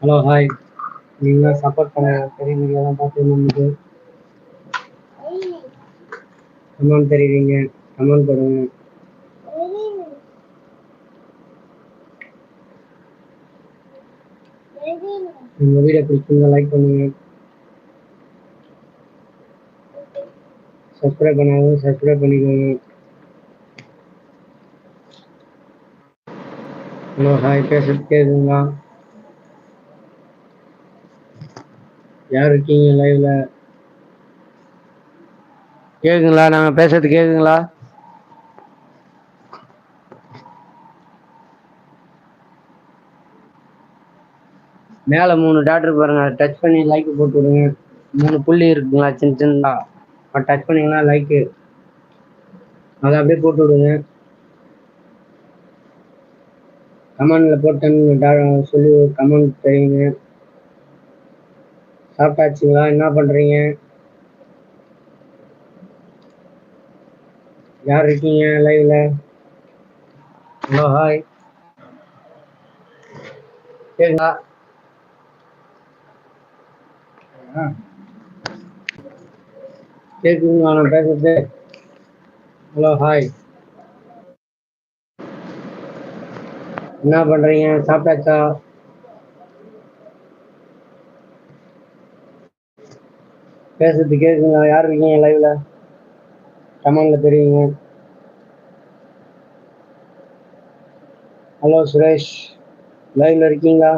Hello hi நீங்க support பண்ண பெரிய வீடியோலாம் பார்த்து நமக்கு கமெண்ட் தெரிவிங்க கமெண்ட் பண்ணுங்க இந்த வீடியோ பிடிச்சிருந்தா லைக் பண்ணுங்க. சப்ஸ்கிரைப் பண்ணாலும் சப்ஸ்கிரைப் பண்ணிக்கோங்க. ஹலோ ஹாய் பேசுறது கேக்குங்களா யார் இருக்கீங்க லைவ்ல கேக்குங்களா? நாங்க பேசுறது கேக்குங்களா? மேல மூணு டாக்டர் பாருங்க. டச் பண்ணி லைக் போட்டு விடுங்க. மூணு புள்ளி இருக்குங்களா? சின்ன சின்னதா. டச் பண்ணீங்கன்னா லைக்கு அதை அப்படியே போட்டு விடுங்க. கமெண்ட்ல போட்டேன்னு சொல்லி கமெண்ட் தெரியுங்க சாப்பிட்டாச்சுங்களா? என்ன பண்றீங்க? யார் இருக்கீங்க லைவ்ல ஹலோ ஹாய் கேக்குங்களா கேக்குங்களா நான் பேசுறது. ஹலோ ஹாய் என்ன பண்றீங்க? சாப்பிட்டாச்சா? பேசுறது கேக்குங்களா யார் இருக்கீங்க லைவ்ல கமெண்ட்ல தெரியுங்க. ஹலோ சுரேஷ். லைவ்ல இருக்கீங்களா?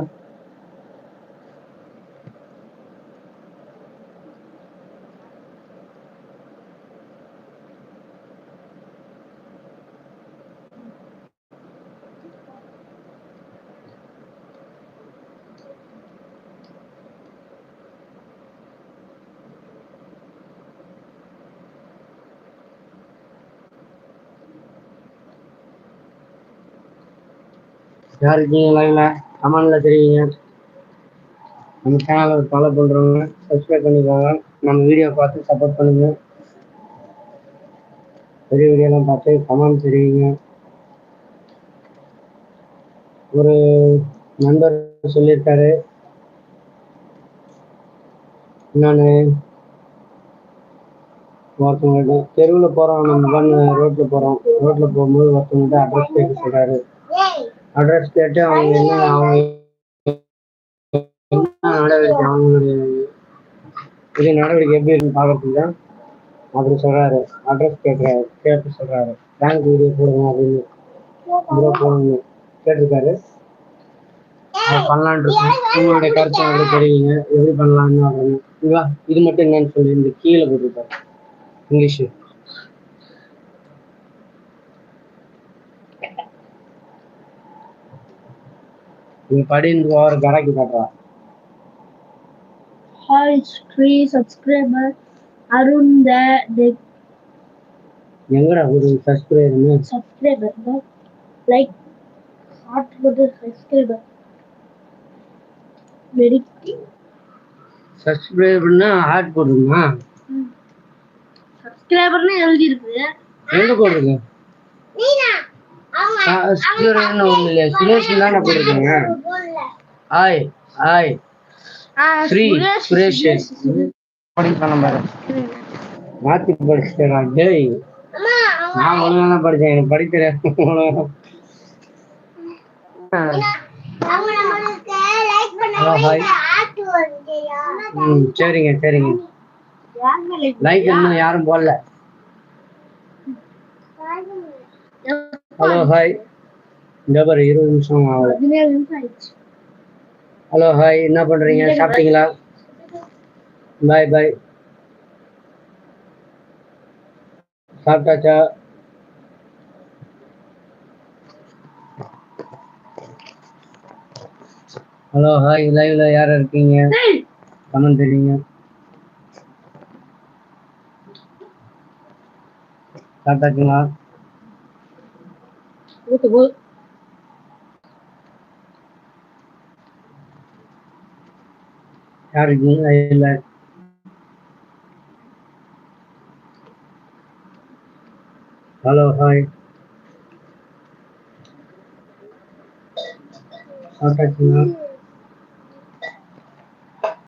யார் இருக்கீங்க லைவ்ல கமெண்ட்ல தெரியுங்க நம்ம சேனலை ஃபாலோ பண்றவங்க சப்ஸ்கிரைப் பண்ணிக்கோங்க. நம்ம வீடியோ பார்த்து சப்போர்ட் பண்ணுங்க. பெரிய வீடியோலாம் பார்த்து கமெண்ட் தெரியுங்க ஒரு நண்பர் சொல்லியிருக்காரு. நான் ஒருத்தவங்க தெருவில் போகிறோம் நம்ம பண்ண ரோட்டில் போகிறோம் ரோட்டில் போகும்போது ஒருத்தவங்கள்ட்ட அட்ரஸ் கேட்க சொல்கிறாரு அட்ரஸ் கேட்டு அவங்க என்ன அவங்க நடவடிக்கை அவங்களுடைய இது நடவடிக்கை எப்படி இருக்குன்னு பார்க்கறதுக்கு தான் அப்படி சொல்கிறாரு அட்ரஸ் கேட்குறாரு கேட்டு சொல்கிறாரு பேங்க் வீடியோ போடுங்க அப்படின்னு ப்ரோ போடணும் கேட்டிருக்காரு. அதை பண்ணலான்னு இருக்கேன். உங்களுடைய கருத்தை அப்படி தெரியுங்க. எப்படி பண்ணலாம்னு அப்படின்னு இது மட்டும் என்னன்னு சொல்லி இந்த கீழே போட்டுருக்காரு. இங்கிலீஷு. நீ படிந்து ஓவர் கராக்கி காட்டுறா three subscriber. Arun the the எங்கடா ஒரு. The, like heart for the subscriber. Very சப்ஸ்கிரைபர்னா ஹார்ட் போடுறீங்களா சப்ஸ்கிரைபர்னு எழுதி இருக்கு எங்க போடுறீங்க சப்ஸ்கிரைபர்னு ஒண்ணு இல்லையா சுரேஷ் தானே போட்டிருக்கீங்க ஹாய் ஹாய் ஸ்ரீ சுரேஷ் படிக்கலாம் பாரு. மாத்தி படிச்சிட்டேன் டேய். நான் ஒழுங்கா தான் படிச்சேன். எனக்கு படிக்க தெரியாது சரிங்க சரிங்க. லைக் இன்னும் யாரும் போடல. ஹலோ ஹாய் இந்த பாரு இருபது நிமிஷம் ஆயிடுச்சு. ஹலோ ஹாய் என்ன பண்றீங்க? சாப்பிட்டீங்களா? பாய் பாய் சாப்பிட்டாச்சா? ஹலோ ஹாய் லைவ்ல யார் இருக்கீங்க? கமெண்ட் தெரியுங்க சாப்பிட்டாச்சுங்களா? ஊத்து போ யார் இருக்கீங்க லைவ்ல ஹலோ ஹாய் சாப்பிட்டாச்சுங்களா